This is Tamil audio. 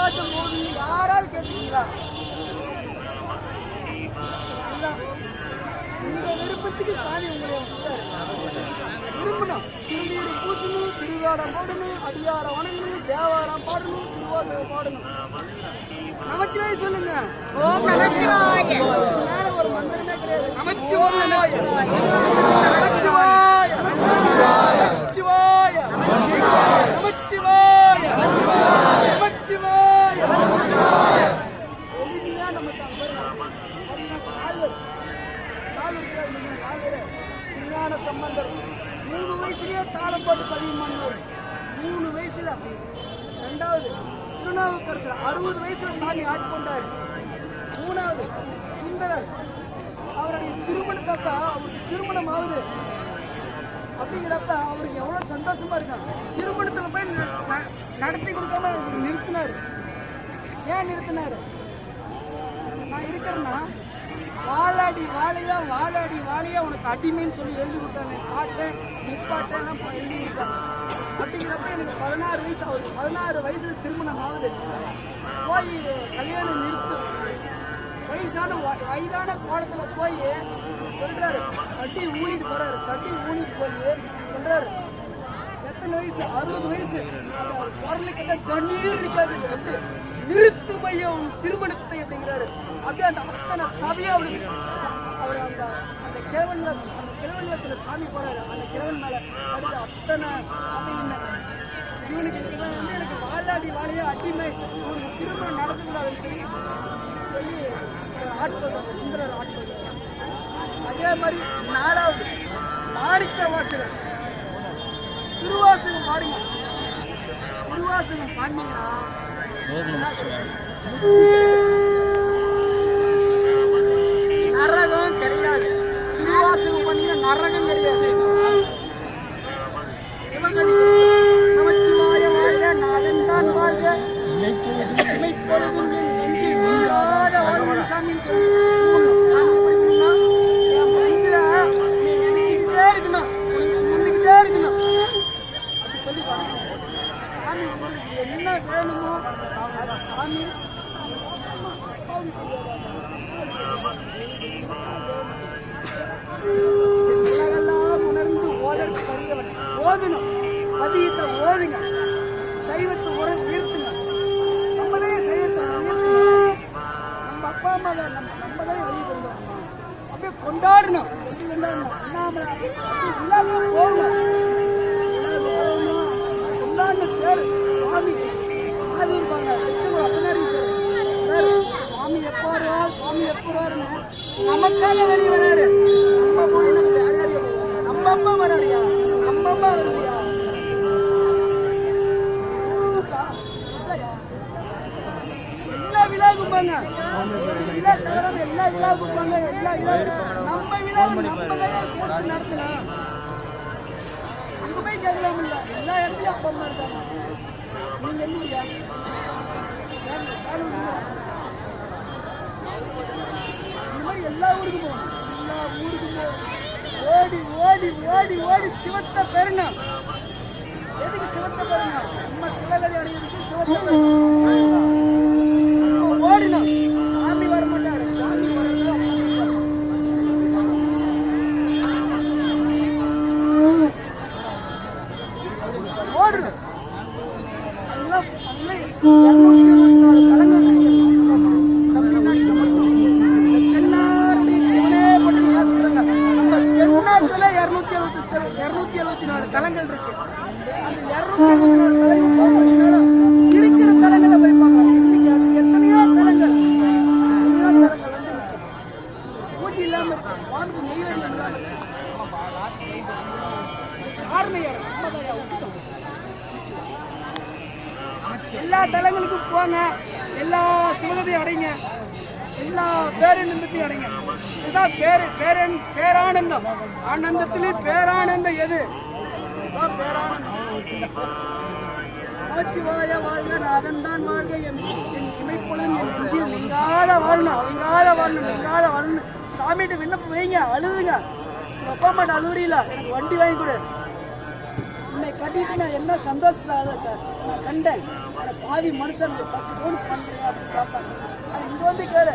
நடராஜன் போது யாராவது கேட்டீங்களா. உங்க விருப்பத்துக்கு சாமி உங்களை. விரும்பணும் திருநீர் பூசணும் திருவாடம் போடணும் அடியாரம் வணங்கணும் தேவாரம் பாடணும் திருவாசகம் பாடணும். நமச்சிவாய சொல்லுங்க. ஓம் நம சிவாய. மேல ஒரு மந்திரமே கிடையாது. நமச்சிவாய. நமச்சிவாய நமச்சிவாய நமச்சிவாய நமச்சிவாய எளிமையா நம்ம விஞ்ஞான சம்பந்தர். மூணு வயசுலயே தாளம் போட்டு பதிவு பண்ணவர். மூணு வயசுல. ரெண்டாவது திருநாவுக்கரசர். அறுபது வயசுல சாமி ஆட்கொண்டார் மூணாவது சுந்தரர். அவருடைய திருமணத்தப்ப அவருக்கு திருமணம் ஆகுது அப்படிங்கிறப்ப அவருக்கு எவ்வளவு சந்தோஷமா இருக்காங்க திருமணத்துல போய் நடத்தி கொடுக்காம நிறுத்தினார். ஏன் நிறுத்தினார்? நான் இருக்கிறேன்னா வாழாடி வாழையா வாழாடி வாழையா உனக்கு அடிமைன்னு சொல்லி எழுதி கொடுத்தாங்க பாட்டேன் நிப்பாட்டேன் எழுதி கொடுத்தாங்க அப்படிங்கிறப்ப எனக்கு பதினாறு வயசு ஆகுது பதினாறு வயசுல திருமணம் ஆகுது. போய் கல்யாணம் நிறுத்து. வயசான வயதான கோலத்துல போய் சொல்றாரு கட்டி ஊனிட்டு போறாரு கட்டி ஊனிட்டு போய் சொல்றாரு. எத்தனை வயசு? அறுபது வயசு. குரல் கண்ணீர் இருக்காது வந்து நிறுத்து மையம் திருமணத்தை அப்படிங்கிறாரு. அப்படியே அந்த அத்தனை சபையை அவரு அவர் அந்த அந்த கிழவன்ல அந்த கிழவன்ல சாமி போறாரு. அந்த கிழவன் மேல அடுத்து அத்தனை சபையுமே இவனுக்கு இவன் வந்து எனக்கு வாழாடி வாழையா அடிமை. இவனுக்கு திருமணம் நடந்துக்கூடாதுன்னு சொல்லி சொல்லி ஆட்கொள்றாங்க சுந்தரர் ஆட்கொள்றாங்க அதே மாதிரி நாலாவது மாணிக்க வாசகர் திருவாசகம் பாடுங்க. திருவாசகம் பாடினீங்கன்னா நரகம் கிடையாது. திருவாசகம் பண்ணீங்க நரகம் கிடையாது. நமச்சிவாய வாழ்க நாதன் தான் வாழ்க. என் நெஞ்சில் நீங்காத வாழ்வு சாமின்னு சொல்லி சாமி உங்களுக்கு என்ன வேணுமோ அது சாமி. உலகெல்லாம் உணர்ந்து ஓதற்கு பெரியவன் ஓதணும். பதியத்தை ஓதுங்க. சைவத்தை உர உயர்த்துங்க. நம்மளே சைவத்தை உயர்த்தணும் நம்ம அப்பா அம்மா நம்ம நம்மளே வெளியே கொண்டு வரணும் அப்படியே கொண்டாடணும். கொண்டாடணும்? அண்ணாமலை அப்படியே போகணும் கொண்டாடணும் பேரு. சுவாமி. அது இருப்பாங்க லட்சம் அத்தனாரி சுவாமி எப்போ வருவார் சுவாமி எப்போ வருவார்னு நமக்காக வெளியே வராரு நம்ம போய் நம்ம யார் நம்ம வராருயா? நம்ம வருவியா எல்லா விழா எல்லா எல்லா நம்ம விழாவை நம்ம தான் நடத்தலாம் கேட்கலாம் இல்லை. எல்லா இடத்துலையும் அப்பா அம்மா இருக்காங்க. நீங்க எந்த ஊரியா இந்த மாதிரி எல்லா ஊருக்கும் போகணும். எல்லா ஊருக்கும் போகணும். ஓடி ஓடி ஓடி ஓடி சிவத்தை பெறணும் எதுக்கு சிவத்தை பெறணும் நம்ம சிவகதி அடையிறதுக்கு சிவத்தை பெறணும் நம்ம ஓடணும் சாமி வர மாட்டாரு சாமி வரணும் ஓடணும் அதெல்லாம் அதெல்லாம் இருநூத்தி இருபத்தி நாலு தலங்கள் இருக்கு. தமிழ்நாட்டுல மட்டும். இந்த தென்னாட்டு சிவனே பற்றி ஏன் சொல்றாங்க? நம்ம தென்னாட்டுல இருநூத்தி எழுபத்தி தெரு- நாலு தலங்கள் இருக்கு அந்த இருநூத்தி எழுபத்தி நாலு தலங்கள் இருக்கிற தலங்களை போய் பார்க்கலாம் எத்தனையோ தலங்கள் பூஜை இல்லாம காரணம் யாரு எல்லா தலங்களுக்கும் போங்க. எல்லா சிவகதையும் அடைங்க. எல்லா பேரின்பத்தையும் அடைங்க. இதுதான் பேரு பேரன் பேரானந்தம். ஆனந்தத்திலே பேரானந்தம் எது? இதுதான் பேரானந்தம். நமச்சிவாய வாழ்க நாதன் தான் வாழ்க. என் என் இமைப்பொழுதும் என் நெஞ்சில் நீங்காத வாழணும் நீங்காத வாழணும் நீங்காத வாழணும் சாமிகிட்ட விண்ணப்பம் வைங்க அழுதுங்க. எங்கள் அப்பா அம்மாட்ட அழுவுறீல எனக்கு வண்டி வாங்கி கொடு. உன்னை கட்டிட்டு நான் என்ன சந்தோஷத்தை நான் கண்டேன். அந்த பாவி மனுஷன் பத்து கோடி பண்ணுறேன் அப்படின்னு பார்ப்பாங்க ஆனா இங்க வந்து கேளு.